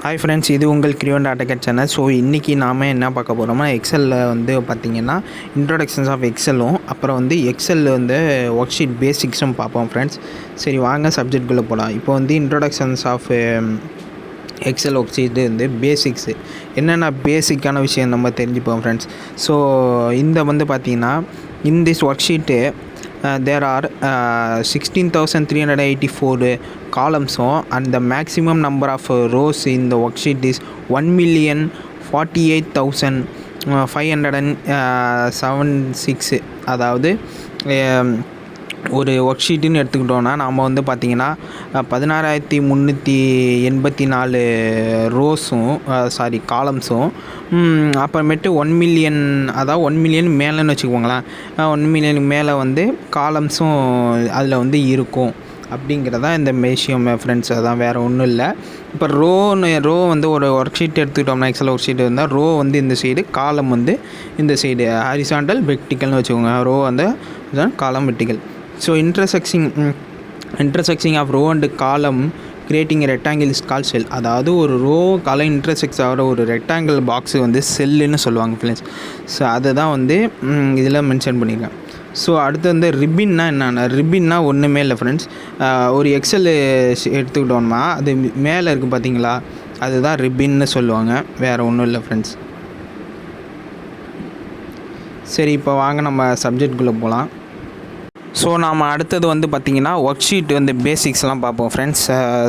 Hi friends இது உங்கள் Creon டாட்டகட் channel so இன்றைக்கி நாம் என்ன பார்க்க போகிறோம்னா எக்ஸலில் வந்து பார்த்திங்கன்னா இன்ட்ரோடக்ஷன்ஸ் ஆஃப் எக்ஸலும் அப்புறம் வந்து எக்ஸல் வந்து ஒர்க் ஷீட் பேசிக்ஸும் பார்ப்போம் ஃப்ரெண்ட்ஸ் சரி வாங்க சப்ஜெக்ட்குள்ளே போகலாம் இப்போ வந்து introductions of Excel work sheet வந்து பேசிக்ஸு என்னென்ன பேசிக்கான விஷயம் நம்ம தெரிஞ்சுப்போம் ஃப்ரெண்ட்ஸ் ஸோ இந்த வந்து பார்த்திங்கன்னா in this worksheet there are sixteen thousand three hundred eighty four காலம்ஸும் and the maximum number of rows இந்த worksheet is one million forty eight thousand five hundred and seven six அதாவது um, ஒரு ஒர்க் ஷீட்டுன்னு எடுத்துக்கிட்டோன்னா நாம் வந்து பார்த்திங்கன்னா பதினாறாயிரத்தி முந்நூற்றி எண்பத்தி நாலு ரோஸும் சாரி காலம்ஸும் அப்புறமேட்டு ஒன் மில்லியன் அதாவது ஒன் மில்லியன் மேலேன்னு வச்சுக்கோங்களேன். ஒன் மில்லியனுக்கு மேலே வந்து காலம்ஸும் அதில் வந்து இருக்கும். அப்படிங்கிறதான் இந்த விஷயம் ஃப்ரெண்ட்ஸ் அதான் வேறு ஒன்றும் இல்லை. இப்போ ரோன்னு ரோ வந்து ஒரு ஒர்க் ஷீட் எடுத்துக்கிட்டோம்னா எக்ஸல் ஒர்க் ஷீட் இருந்தால் ரோ வந்து இந்த சைடு காலம் வந்து இந்த சைடு ஹரிசாண்டல் வெர்டிக்கல்னு வச்சுக்கோங்க. ரோ வந்து column vertical so intersecting intersecting of row and column creating rectangle is call cell அதாவது ஒரு ரோ காலம் இன்டர்செக்ஸ் ஆகிற ஒரு ரெக்டாங்கிள் பாக்ஸு வந்து செல்லுன்னு சொல்லுவாங்க ஃப்ரெண்ட்ஸ் ஸோ அதை தான் வந்து இதில் மென்ஷன் பண்ணியிருக்கேன் ஸோ அடுத்து வந்து ரிப்பின்னா என்னென்ன ரிப்பின்னா ஒன்றுமே இல்லை ஃப்ரெண்ட்ஸ் ஒரு எக்ஸல் எடுத்துக்கிட்டோம்னா அது மேலே இருக்குது பார்த்தீங்களா அதுதான் ரிப்பின்னு சொல்லுவாங்க. வேறு ஒன்றும் இல்லை ஃப்ரெண்ட்ஸ் சரி இப்போ வாங்க நம்ம சப்ஜெக்ட்குள்ளே போகலாம் ஸோ நாம் அடுத்தது வந்து பார்த்திங்கன்னா ஒர்க் ஷீட் வந்து பேசிக்ஸ்லாம் பார்ப்போம் ஃப்ரெண்ட்ஸ்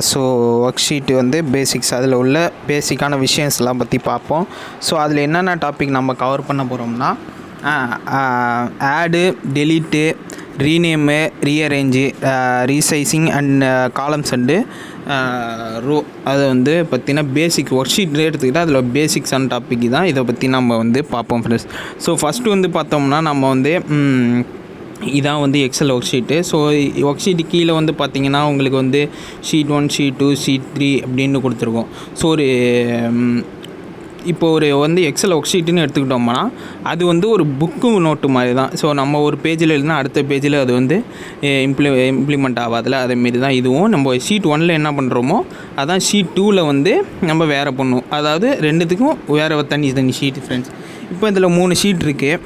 ஸோ ஒர்க் ஷீட்டு வந்து பேசிக்ஸ் அதில் உள்ள பேசிக்கான விஷயம்ஸ்லாம் பற்றி பார்ப்போம். ஸோ அதில் என்னென்ன டாபிக் நம்ம கவர் பண்ண போகிறோம்னா add delete rename rearrange resizing and columns and row அதை வந்து பார்த்திங்கன்னா பேசிக் ஒர்க் ஷீட் எடுத்துக்கிட்டால் அதில் பேசிக்ஸான டாபிக் தான். இதை பற்றி நம்ம வந்து பார்ப்போம் ஃப்ரெண்ட்ஸ் ஸோ ஃபஸ்ட்டு வந்து பார்த்தோம்னா நம்ம வந்து இதான் வந்து Excel work sheet so work sheet கீழே வந்து பார்த்திங்கன்னா உங்களுக்கு வந்து sheet one sheet two sheet three அப்படின்னு கொடுத்துருக்கோம். ஸோ ஒரு இப்போ ஒரு வந்து எக்ஸல் ஒர்க் ஷீட்டுன்னு எடுத்துக்கிட்டோம்னா அது வந்து ஒரு புக்கு நோட்டு மாதிரி தான் ஸோ நம்ம ஒரு பேஜில் எழுதினா அடுத்த பேஜில் அது வந்து இம்ப்ளி இம்ப்ளிமெண்ட் ஆகாதில்ல அதேமாரி தான் இதுவும். நம்ம ஷீட் ஒனில் என்ன பண்ணுறோமோ அதான் ஷீட் டூவில் வந்து நம்ம வேறு பண்ணும் அதாவது ரெண்டுத்துக்கும் வேறு தனி தனி ஷீட் ஃப்ரெண்ட்ஸ் இப்போ இதில் மூணு ஷீட் இருக்குது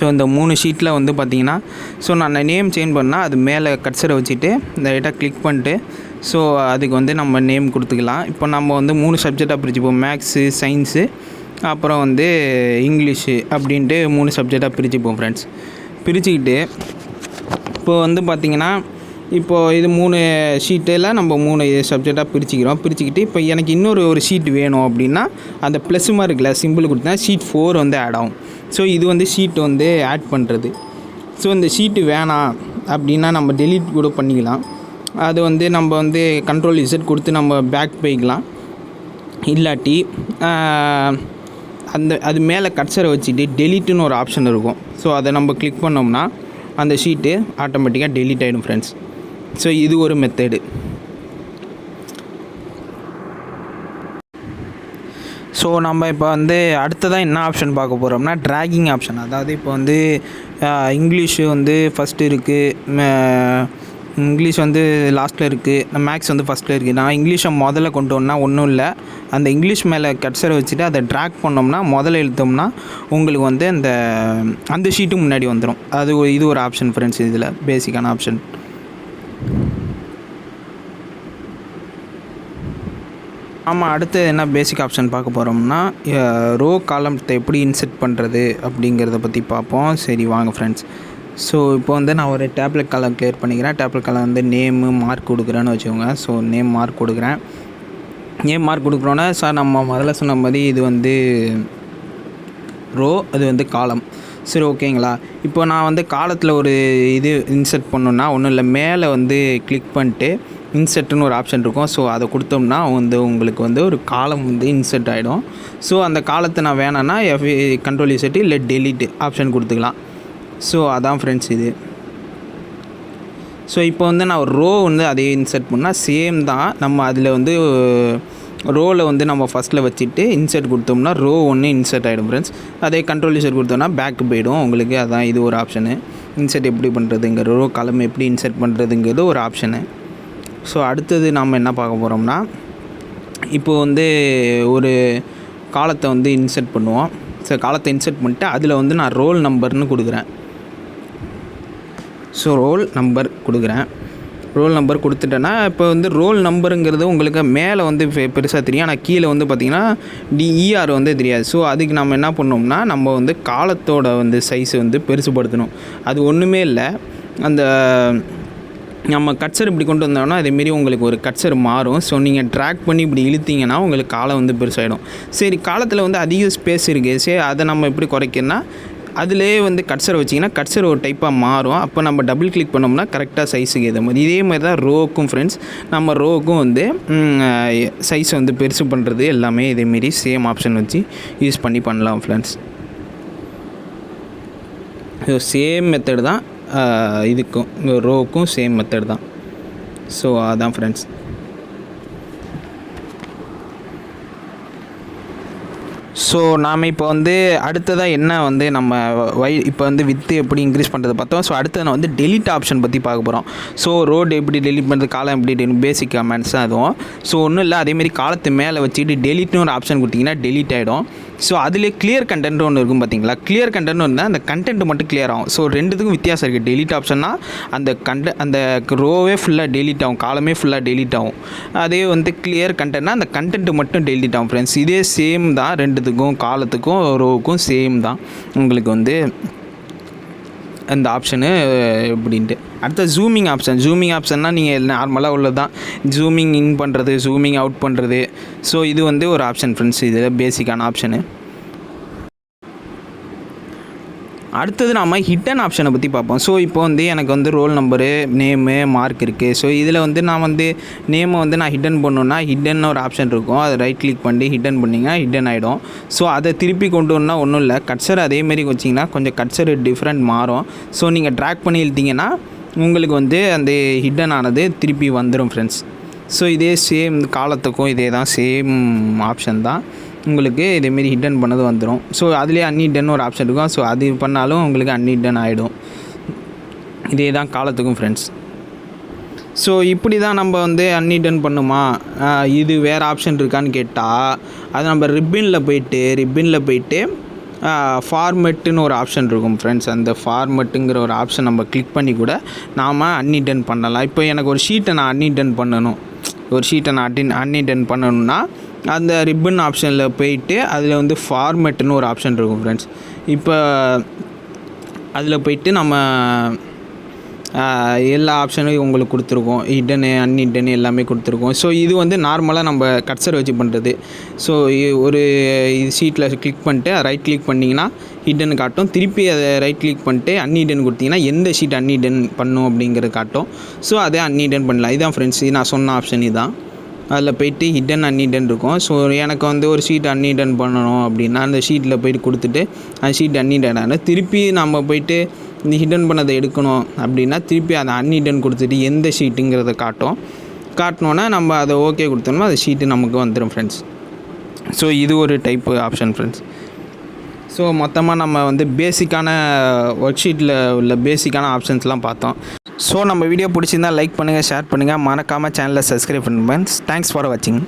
ஸோ இந்த மூணு ஷீட்டில் வந்து பார்த்திங்கன்னா ஸோ நான் நேம் சேஞ்ச் பண்ணால் அது மேலே கட்சரை வச்சுட்டு இந்த லைட்டாக கிளிக் பண்ணிட்டு ஸோ அதுக்கு வந்து நம்ம நேம் கொடுத்துக்கலாம். இப்போ நம்ம வந்து மூணு சப்ஜெக்டாக பிரிச்சுப்போம். மேக்ஸு சயின்ஸு அப்புறம் வந்து இங்கிலீஷு அப்படின்ட்டு மூணு சப்ஜெக்டாக பிரிச்சுப்போம் ஃப்ரெண்ட்ஸ் பிரிச்சுக்கிட்டு இப்போ வந்து பார்த்திங்கன்னா இப்போது இது மூணு ஷீட்டில் நம்ம மூணு சப்ஜெக்டாக பிரிச்சுக்கிறோம். பிரிச்சுக்கிட்டு இப்போ எனக்கு இன்னொரு ஒரு ஷீட் வேணும் அப்படின்னா அந்த ப்ளஸ் மாதிரி இருக்குல்ல சிம்பிள் கொடுத்தா ஷீட் ஃபோர் வந்து ஆட் ஆகும். ஸோ இது வந்து ஷீட் வந்து ஆட் பண்ணுறது ஸோ இந்த ஷீட்டு வேணாம் அப்படின்னா நம்ம டெலீட் கூட பண்ணிக்கலாம். அது வந்து நம்ம வந்து கண்ட்ரோல் இசட் கொடுத்து நம்ம பேக் போய்க்கலாம். இல்லாட்டி அந்த அது மேலே கட்சரை வச்சுட்டு டெலிட்டுன்னு ஒரு ஆப்ஷன் இருக்கும். ஸோ அதை நம்ம கிளிக் பண்ணோம்னா அந்த ஷீட்டு ஆட்டோமேட்டிக்காக டெலிட் ஆகிடும் ஃப்ரெண்ட்ஸ் ஸோ இது ஒரு மெத்தடு ஸோ நம்ம இப்போ வந்து அடுத்ததாக என்ன ஆப்ஷன் பார்க்க போகிறோம்னா ட்ராகிங் ஆப்ஷன் அதாவது இப்போ வந்து இங்கிலீஷு வந்து ஃபஸ்ட்டு இருக்குது இங்கிலீஷ் வந்து லாஸ்ட்டில் இருக்குது மேக்ஸ் வந்து ஃபஸ்ட்டில் இருக்குது நான் இங்கிலீஷை முதல்ல கொண்டு வந்தால் ஒன்றும் இல்லை. அந்த இங்கிலீஷ் மேலே கட்சரை வச்சுட்டு அதை ட்ராக் பண்ணோம்னா முதல்ல எழுத்தோம்னா உங்களுக்கு வந்து அந்த அந்த ஷீட்டு முன்னாடி வந்துடும் அது இது ஒரு ஆப்ஷன் ஃப்ரெண்ட்ஸ் இதில் பேசிக்கான ஆப்ஷன் ஆமாம் அடுத்து என்ன பேசிக் ஆப்ஷன் பார்க்க போகிறோம்னா ரோ காலம்த்தை எப்படி இன்செர்ட் பண்ணுறது அப்படிங்கிறத பற்றி பார்ப்போம். சரி வாங்க ஃப்ரெண்ட்ஸ் ஸோ இப்போ வந்து நான் ஒரு டேப்லெட் கலர் கிளியர் பண்ணிக்கிறேன். டேப்லெட் கலர் வந்து நேமு மார்க் கொடுக்குறேன்னு வச்சுக்கோங்க. ஸோ நேம் மார்க் கொடுக்குறேன். நேம் மார்க் கொடுக்குறோன்னா சார் நம்ம முதல்ல சொன்ன மாதிரி இது வந்து ரோ அது வந்து காலம் சரி ஓகேங்களா? இப்போ நான் வந்து காலத்தில் ஒரு இது இன்செர்ட் பண்ணணுன்னா ஒன்றும் இல்லை மேலே வந்து கிளிக் பண்ணிட்டு இன்செர்ட்னு ஒரு ஆப்ஷன் இருக்கும். ஸோ அதை கொடுத்தோம்னா வந்து உங்களுக்கு வந்து ஒரு காலம் வந்து இன்செர்ட் ஆகிடும் ஸோ அந்த காலத்தை நான் வேணான்னா எஃப் கண்ட்ரோல் இசட்டு இல்லை டெலிட் ஆப்ஷன் கொடுத்துக்கலாம். ஸோ அதான் ஃப்ரெண்ட்ஸ் இது. ஸோ இப்போ வந்து நான் ஒரு ரோ வந்து அதே இன்செர்ட் பண்ணால் சேம் தான். நம்ம அதில் வந்து ரோவில் வந்து நம்ம ஃபஸ்ட்டில் வச்சுட்டு இன்செர்ட் கொடுத்தோம்னா ரோ ஒன்று இன்செர்ட் ஆகிடும் ஃப்ரெண்ட்ஸ் அதே கண்ட்ரோல் இன்செர்ட் கொடுத்தோம்னா பேக் போயிடும் உங்களுக்கு. அதான் இது ஒரு ஆப்ஷனு இன்செர்ட் எப்படி பண்ணுறதுங்கிற ரோ கலம் எப்படி இன்செர்ட் பண்ணுறதுங்கிறது ஒரு ஆப்ஷனு ஸோ அடுத்தது நாம் என்ன பார்க்க போகிறோம்னா இப்போ வந்து ஒரு காலத்தை வந்து இன்சர்ட் பண்ணுவோம். ஸோ காலத்தை இன்சர்ட் பண்ணிட்டு அதில் வந்து நான் ரோல் நம்பர்னு கொடுக்குறேன். ஸோ ரோல் நம்பர் கொடுக்குறேன். ரோல் நம்பர் கொடுத்துட்டேன்னா இப்போ வந்து ரோல் நம்பருங்கிறது உங்களுக்கு மேலே வந்து பெருசாக தெரியும். ஆனால் கீழே வந்து பார்த்திங்கன்னா டிஇஆர் வந்து தெரியாது. ஸோ அதுக்கு நம்ம என்ன பண்ணோம்னா நம்ம வந்து காலத்தோட வந்து சைஸ் வந்து பெருசுப்படுத்தணும் அது ஒன்றுமே இல்லை. அந்த நம்ம கட்சர் இப்படி கொண்டு வந்தோம்னா அதேமாரி உங்களுக்கு ஒரு கட்சர் மாறும். ஸோ நீங்கள் ட்ராக் பண்ணி இப்படி இழுத்தீங்கன்னா உங்களுக்கு காலம் வந்து பெருசாகிடும் சரி காலத்தில் வந்து அதிக ஸ்பேஸ் இருக்குது சரி அதை நம்ம எப்படி குறைக்கணும்னா அதிலே வந்து கட்சர் வச்சிங்கன்னா கட்சர் ஒரு டைப்பாக மாறும். அப்போ நம்ம டபுள் கிளிக் பண்ணோம்னா கரெக்டாக சைஸுக்கு ஏற்ற மாதிரி. இதே மாதிரி தான் ரோக்கும் ஃப்ரெண்ட்ஸ் நம்ம ரோக்கும் வந்து சைஸ் வந்து பெருசு பண்ணுறது எல்லாமே இதேமாரி சேம் ஆப்ஷன் வச்சு யூஸ் பண்ணி பண்ணலாம் ஃப்ரெண்ட்ஸ் சேம் மெத்தடு தான் இதுக்கும் ரோக்கும் சேம் மெத்தட் தான். ஸோ அதான் ஃப்ரெண்ட்ஸ் ஸோ நாம் இப்போ வந்து அடுத்ததாக என்ன வந்து நம்ம வை இப்போ வந்து வித்து எப்படி இன்க்ரீஸ் பண்ணுறது பார்த்தோம். ஸோ அடுத்தது நான் வந்து டெலிட் ஆப்ஷன் பற்றி பார்க்க போகிறோம் ஸோ ரோடு எப்படி டெலிட் பண்ணுறது காலம் எப்படி டெலிட் பேசிக் கமெண்ட்ஸ் தான் அதுவும். ஸோ ஒன்றும் இல்லை அதேமாரி காலத்து மேலே வச்சுக்கிட்டு டெலிட்னு ஒரு ஆப்ஷன் கொடுத்தீங்கன்னா டெலிட் ஆகிடும் ஸோ அதிலே கிளியர் கண்டென்ட் ஒன்று இருக்கும் பார்த்தீங்களா? கிளியர் கண்டென்ட் இருந்தால் அந்த கண்டென்ட் மட்டும் கிளியர் ஆகும். ஸோ ரெண்டுத்துக்கும் வித்தியாசம் இருக்குது டெலிட் ஆப்ஷன்னா அந்த கண்ட அந்த ரோவே ஃபுல்லாக டெலிட் ஆகும். காலமே ஃபுல்லாக டெலிட் ஆகும். அதே வந்து கிளியர் கண்டென்ட்னா அந்த கண்டென்ட் மட்டும் டெலிட் ஆகும் ஃப்ரெண்ட்ஸ் இதே சேம் தான் ரெண்டு ரெண்டுத்துக்கும் காலத்துக்கும் ரோவுக்கும் சேம் தான். உங்களுக்கு வந்து அந்த ஆப்ஷனு எப்படின்ட்டு. அடுத்த ஜூமிங் ஆப்ஷன் ஜூமிங் ஆப்ஷன்னா நீங்கள் நார்மலாக உள்ளது தான் ஜூமிங் இன் பண்ணுறது ஜூமிங் அவுட் பண்ணுறது ஸோ இது வந்து ஒரு ஆப்ஷன் ஃப்ரெண்ட்ஸ் இதில் பேசிக்கான ஆப்ஷனு அடுத்தது நாம ஹிட்டன் ஆப்ஷனை பற்றி பார்ப்போம். ஸோ இப்போ வந்து எனக்கு வந்து ரோல் நம்பரு நேமு மார்க் இருக்குது ஸோ இதில் வந்து நான் வந்து நேமை வந்து நான் ஹிட்டன் பண்ணணுன்னா ஹிட்டன் ஒரு ஆப்ஷன் இருக்கும். அதை ரைட் கிளிக் பண்ணி ஹிட்டன் பண்ணிங்கன்னா ஹிட்டன் ஆகிடும் ஸோ அதை திருப்பி கொண்டு வரணும்னா ஒன்றும் இல்லை. கட்சர் அதேமாரி வச்சிங்கன்னா கொஞ்சம் கட்சர் டிஃப்ரெண்ட் மாறும். ஸோ நீங்கள் ட்ராக் பண்ணி இழுத்தீங்கன்னா உங்களுக்கு வந்து அந்த ஹிட்டன் ஆனது திருப்பி வந்துடும் ஃப்ரெண்ட்ஸ் ஸோ இதே சேம் காலத்துக்கும் இதே தான் சேம் ஆப்ஷன் தான். உங்களுக்கு இதேமாரி ஹிட்டன் பண்ணது வந்துடும் ஸோ அதுலேயே அன்ஹிட்டன் ஒரு ஆப்ஷன் இருக்கும். ஸோ அது பண்ணாலும் உங்களுக்கு அன்ஹிட்டன் ஆகிடும் இதே தான் காலத்துக்கும் ஃப்ரெண்ட்ஸ் ஸோ இப்படி தான் நம்ம வந்து அன்ஹிட்டன் பண்ணுமா? இது வேறு ஆப்ஷன் இருக்கான்னு கேட்டால் அது நம்ம ரிப்பினில் போயிட்டு ரிப்பினில் போயிட்டு ஃபார்மெட்டுன்னு ஒரு ஆப்ஷன் இருக்கும் ஃப்ரெண்ட்ஸ் அந்த ஃபார்மெட்டுங்கிற ஒரு ஆப்ஷன் நம்ம கிளிக் பண்ணி கூட நாம் அன்ஹிட்டன் பண்ணலாம். இப்போ எனக்கு ஒரு ஷீட்டை நான் அன்ஹிட்டன் பண்ணணும். ஒரு ஷீட்டை நான் அட்டின் அன்ஹிட்டன் பண்ணணும்னா அந்த ரிப்பன் ஆப்ஷனில் போயிட்டு அதில் வந்து ஃபார்மெட்டுன்னு ஒரு ஆப்ஷன் இருக்கும் ஃப்ரெண்ட்ஸ் இப்போ அதில் போயிட்டு நம்ம எல்லா ஆப்ஷனும் உங்களுக்கு கொடுத்துருக்கோம். ஹிட்டனு அன்ஹிட்டனு எல்லாமே கொடுத்துருக்கோம். ஸோ இது வந்து நார்மலாக நம்ம கட்சர் வச்சு பண்ணுறது ஸோ ஒரு சீட்டில் கிளிக் பண்ணிட்டு ரைட் கிளிக் பண்ணிங்கன்னா ஹிட்டன் காட்டும். திருப்பி அதை ரைட் கிளிக் பண்ணிட்டு அன்ஹிட்டன் கொடுத்தீங்கன்னா எந்த ஷீட் அன்ஹிட்டன் பண்ணும் அப்படிங்கிறது காட்டும். ஸோ அதே அன்ஹிட்டன் பண்ணலாம். இதுதான் ஃப்ரெண்ட்ஸ் இது நான் சொன்ன ஆப்ஷன் இதுதான். அதில் போயிட்டு ஹிட்டன் அன்ஹிடன் இருக்கும். ஸோ எனக்கு வந்து ஒரு ஷீட் அன்ஹிடன் பண்ணணும் அப்படின்னா அந்த ஷீட்டில் போயிட்டு கொடுத்துட்டு அந்த ஷீட் அன்ஹிடன் ஆனால் திருப்பி நம்ம போயிட்டு இந்த ஹிட்டன் பண்ணதை எடுக்கணும் அப்படின்னா திருப்பி அதை அன்ஹிடன் கொடுத்துட்டு எந்த ஷீட்டுங்கிறத காட்டும். காட்டினோன்னா நம்ம அதை ஓகே கொடுத்தோம்னா அந்த ஷீட்டு நமக்கு வந்துடும் ஃப்ரெண்ட்ஸ் ஸோ இது ஒரு டைப் ஆப்ஷன் ஃப்ரெண்ட்ஸ் ஸோ மொத்தமாக நம்ம வந்து பேசிக்கான ஒர்க் ஷீட்டில் உள்ள பேசிக்கான ஆப்ஷன்ஸ்லாம் பார்த்தோம். ஸோ நம்ம வீடியோ பிடிச்சிருந்தா லைக் பண்ணுங்கள் ஷேர் பண்ணுங்கள் மறக்காமல் சேனலை சப்ஸ்கிரைப் பண்ணுங்கள் தேங்க்ஸ் ஃபார் வாட்சிங்